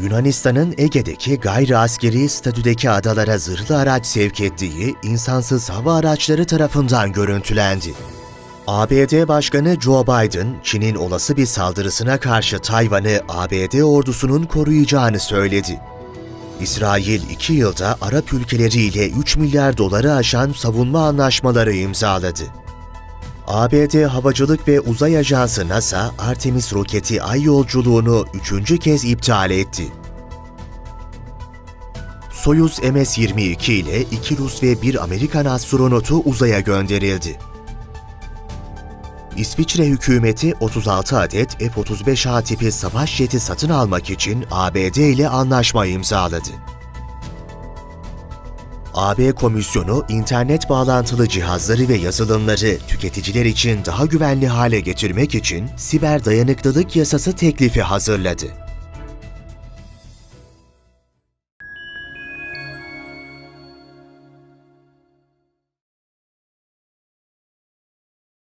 Yunanistan'ın Ege'deki gayri askeri statüdeki adalara zırhlı araç sevk ettiği insansız hava araçları tarafından görüntülendi. ABD Başkanı Joe Biden, Çin'in olası bir saldırısına karşı Tayvan'ı ABD ordusunun koruyacağını söyledi. İsrail iki yılda Arap ülkeleriyle 3 milyar doları aşan savunma anlaşmaları imzaladı. ABD Havacılık ve Uzay Ajansı NASA, Artemis roketi ay yolculuğunu üçüncü kez iptal etti. Soyuz MS-22 ile iki Rus ve bir Amerikan astronotu uzaya gönderildi. İsviçre hükümeti 36 adet F-35A tipi savaş jeti satın almak için ABD ile anlaşma imzaladı. AB Komisyonu, internet bağlantılı cihazları ve yazılımları tüketiciler için daha güvenli hale getirmek için siber dayanıklılık yasası teklifi hazırladı.